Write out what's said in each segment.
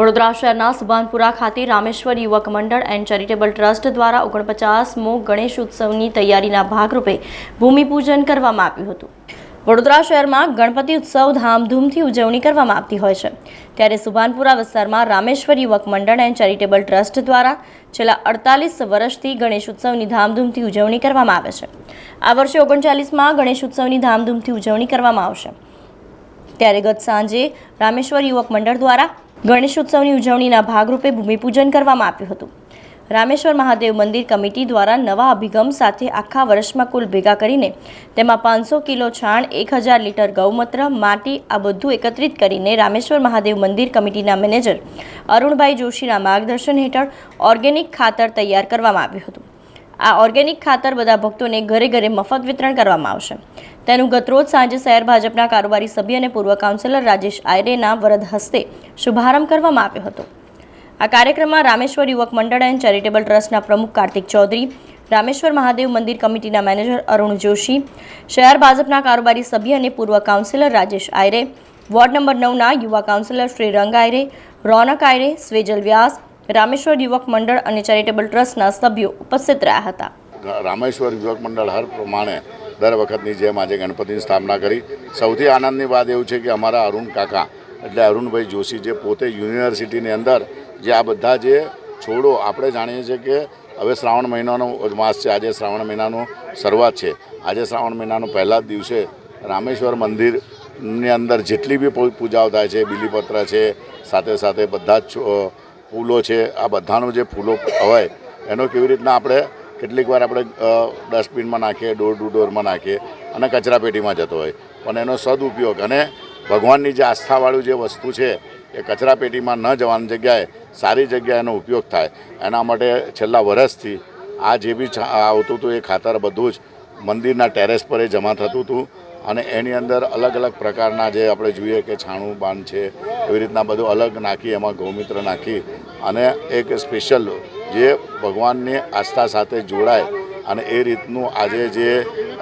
વડોદરા શહેરના સુભાનપુરા ખાતે રામેશ્વર યુવક મંડળ એન્ડ ચેરિટેબલ ટ્રસ્ટ દ્વારા ઓગણપચાસમો ગણેશ ઉત્સવની તૈયારીના ભાગરૂપે ભૂમિપૂજન કરવામાં આવ્યું હતું. વડોદરા શહેરમાં ગણપતિ ઉત્સવ ધામધૂમથી ઉજવણી કરવામાં આવતી હોય છે. ત્યારે સુભાનપુરા વિસ્તારમાં રામેશ્વર યુવક મંડળ એન્ડ ચેરિટેબલ ટ્રસ્ટ દ્વારા છેલ્લા અડતાલીસ વર્ષથી ગણેશ ઉત્સવની ધામધૂમથી ઉજવણી કરવામાં આવે છે. આ વર્ષે ઓગણચાલીસમાં ગણેશ ઉત્સવની ધામધૂમથી ઉજવણી કરવામાં આવશે. ત્યારે ગત સાંજે રામેશ્વર યુવક મંડળ દ્વારા ગણેશ ઉત્સવની ઉજવણીના ભાગરૂપે ભૂમિપૂજન કરવામાં આવ્યું હતું. રામેશ્વર મહાદેવ મંદિર કમિટી દ્વારા નવા અભિગમ સાથે આખા વર્ષમાં કુલ ભેગા કરીને તેમાં પાંચસો કિલો છાણ, એક હજાર લીટર ગૌમૂત્ર, માટી આ બધું એકત્રિત કરીને રામેશ્વર મહાદેવ મંદિર કમિટીના મેનેજર અરુણભાઈ જોશીના માર્ગદર્શન હેઠળ ઓર્ગેનિક ખાતર તૈયાર કરવામાં આવ્યું હતું. આ ઓર્ગેનિક ખાતર બધા ભક્તોને ઘરે ઘરે મફત વિતરણ કરવામાં આવશે. તેનું ગતરોજ સાંજે શહેર ભાજપના કારોબારી સભ્ય અને પૂર્વ કાઉન્સિલર રાજેશ આયરેના વરદ હસ્તે શુભારંભ કરવામાં આવ્યો હતો. આ કાર્યક્રમમાં રામેશ્વર યુવક મંડળ એન્ડ ચેરિટેબલ ટ્રસ્ટના પ્રમુખ કાર્તિક ચૌધરી, રામેશ્વર મહાદેવ મંદિર કમિટીના મેનેજર અરુણ જોશી, શહેર ભાજપના કારોબારી સભ્ય અને પૂર્વ councillor Rajesh Ayare, ward number નવના યુવા કાઉન્સિલર શ્રી રંગ આયરે, રોનક આયરે, સ્વેજલ વ્યાસ, રામેશ્વર યુવક મંડળ અને ચેરિટેબલ ટ્રસ્ટના સભ્યો ઉપસ્થિત રહ્યા હતા. રામેશ્વર યુવક મંડળ હર પ્રમાણે દર વખતની જેમ આજે ગણપતિની સ્થાપના કરી. સૌથી આનંદની વાત એવું છે કે અમારા અરુણ કાકા, એટલે અરુણભાઈ જોશી જે પોતે યુનિવર્સિટીની અંદર જે આ બધા જે છોડો, આપણે જાણીએ છીએ કે હવે શ્રાવણ મહિનાનો માસ છે, આજે શ્રાવણ મહિનાનો શરૂઆત છે. આજે શ્રાવણ મહિનાનો પહેલા જ દિવસે રામેશ્વર મંદિરની અંદર જેટલી બી પૂજાઓ થાય છે, બીલીપત્ર છે, સાથે સાથે બધા જ ફૂલો છે, આ બધાનું જે ફૂલો હોય એનો કેવી રીતના આપણે કેટલીક વાર આપણે ડસ્ટબિનમાં નાખીએ, ડોર ટુ ડોરમાં નાખીએ અને કચરાપેટીમાં જતો હોય. પણ એનો સદુપયોગ અને ભગવાનની જે આસ્થાવાળું જે વસ્તુ છે, એ કચરાપેટીમાં ન જવાની જગ્યાએ સારી જગ્યાએ એનો ઉપયોગ થાય. એના માટે છેલ્લા વર્ષથી આ જે બી આવતું હતું એ ખાતર બધું જ મંદિરના ટેરેસ પર એ જમા થતું હતું અને એની અંદર અલગ અલગ પ્રકારના જે આપણે જોઈએ કે છાણું, બાંધ છે, એવી રીતના બધું અલગ નાખી, એમાં ગૌમિત્ર નાખી અને એક સ્પેશિયલ જે ભગવાનની આસ્થા સાથે જોડાય અને એ રીતનું આજે જે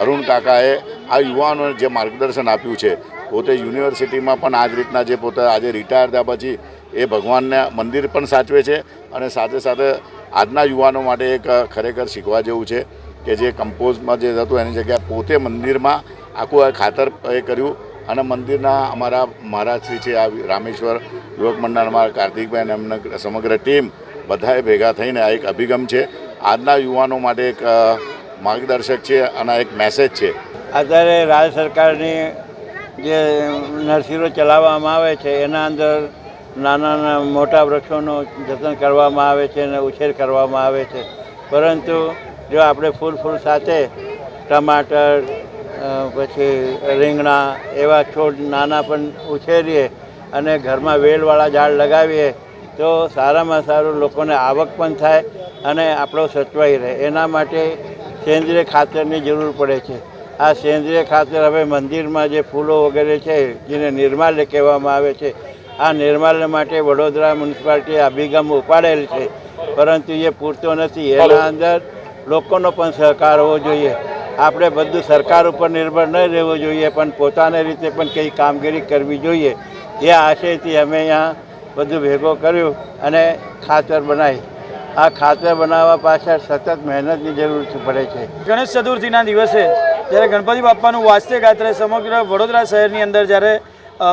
અરુણ કાકાએ આ યુવાનોને જે માર્ગદર્શન આપ્યું છે, પોતે યુનિવર્સિટીમાં પણ આ જ રીતના જે પોતે આજે રિટાયર થયા પછી એ ભગવાનને મંદિર પણ સાચવે છે અને સાથે સાથે આજના યુવાનો માટે એક ખરેખર શીખવા જેવું છે કે જે કમ્પોઝમાં જે હતું એની જગ્યાએ પોતે મંદિરમાં આખું ખાતર એ કર્યું અને મંદિરના અમારા મહારાજશ્રી છે આ રામેશ્વર યુવક મંડળમાં કાર્તિકભાઈ અને એમના સમગ્ર ટીમ બધાએ ભેગા થઈને આ એક અભિગમ છે. આજના યુવાનો માટે એક માર્ગદર્શક છે અને એક મેસેજ છે. અત્યારે રાજ્ય સરકારની જે નર્સરીઓ ચલાવવામાં આવે છે, એના અંદર નાના મોટા વૃક્ષોનું જતન કરવામાં આવે છે અને ઉછેર કરવામાં આવે છે. પરંતુ જો આપણે ફૂલ ફૂલ સાથે ટમાટર પછી રીંગણા એવા છોડ નાના પણ ઉછેરીએ અને ઘરમાં વેલવાળા ઝાડ લગાવીએ તો સારામાં સારું લોકોને આવક પણ થાય અને આપણો સચવાઈ રહે. એના માટે સેન્દ્રિય ખાતરની જરૂર પડે છે. આ સેન્દ્રિય ખાતર હવે મંદિરમાં જે ફૂલો વગેરે છે જેને નિર્માલ્ય કહેવામાં આવે છે આ નિર્માલ્ય માટે વડોદરા મ્યુનિસિપાલિટીએ અભિગમ ઉપાડેલ છે. પરંતુ એ પૂરતો નથી. એના અંદર લોકોનો પણ સહકાર હોવો જોઈએ. આપણે બધું સરકાર ઉપર નિર્ભર ન રહેવું જોઈએ પણ પોતાની રીતે પણ કંઈ કામગીરી કરવી જોઈએ. એ આશયથી અમે અહીંયા બધું ભેગો કર્યું અને ખાતર બનાવી. આ ખાતર બનાવવા પાછળ સતત મહેનતની જરૂર પડે છે. ગણેશ ચતુર્થીના દિવસે જ્યારે ગણપતિ બાપાનું વાસ્તે ગાત્રે સમગ્ર વડોદરા શહેરની અંદર જ્યારે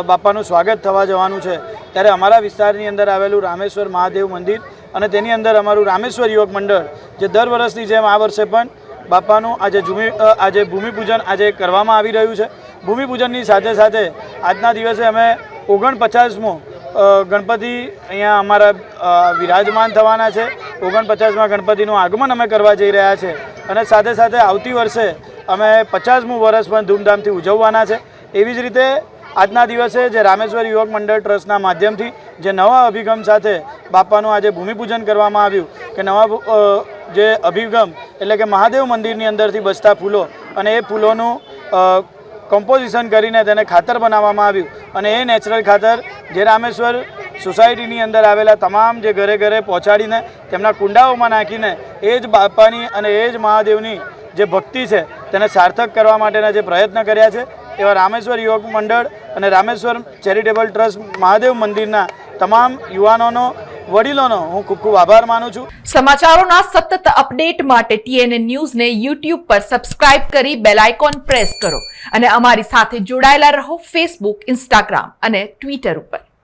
બાપાનું સ્વાગત થવા જવાનું છે, ત્યારે અમારા વિસ્તારની અંદર આવેલું રામેશ્વર મહાદેવ મંદિર અને તેની અંદર અમારું રામેશ્વર યુવક મંડળ, જે દર વર્ષની જેમ આ વર્ષે પણ બાપાનું આજે ભૂમિ આજે ભૂમિપૂજન આજે કરવામાં આવી રહ્યું છે. ભૂમિપૂજનની સાથે સાથે આજના દિવસે અમે ઓગણપચાસમો ગણપતિ અહીંયા અમારા વિરાજમાન થવાના છે. ઓગણપચાસમાં ગણપતિનું આગમન અમે કરવા જઈ રહ્યા છે. અને સાથે સાથે આવતી વર્ષે અમે પચાસમું વર્ષ પણ ધૂમધામથી ઉજવવાના છે. એવી જ રીતે આજના દિવસે જે રામેશ્વર યુવક મંડળ ટ્રસ્ટના માધ્યમથી જે નવા અભિગમ સાથે બાપાનું આજે ભૂમિપૂજન કરવામાં આવ્યું કે નવા જે અભિગમ એટલે કે મહાદેવ મંદિરની અંદરથી બસતા ફૂલો અને એ ફૂલોનું કમ્પોઝિશન કરીને તેને ખાતર બનાવવામાં આવ્યું. અને એ નેચરલ ખાતર જે રામેશ્વર સોસાયટીની અંદર આવેલા તમામ જે ઘરે ઘરે પહોંચાડીને તેમના કુંડાઓમાં નાખીને એ જ બાપાની અને એ જ મહાદેવની જે ભક્તિ છે તેને સાર્થક કરવા માટેના જે પ્રયત્ન કર્યા છે, એવા રામેશ્વર યુવક મંડળ અને રામેશ્વર ચેરિટેબલ ટ્રસ્ટ મહાદેવ મંદિરના તમામ યુવાનોનો વડીલોનો હું ખૂબ ખૂબ આભાર માનું છું. સમાચારોના સતત અપડેટ માટે ટીએનએ ન્યૂઝને યુટ્યુબ પર સબસ્ક્રાઇબ કરી બેલ આઇકોન પ્રેસ કરો અને અમારી સાથે જોડાયેલા રહો ફેસબુક, ઇન્સ્ટાગ્રામ અને ટ્વિટર ઉપર.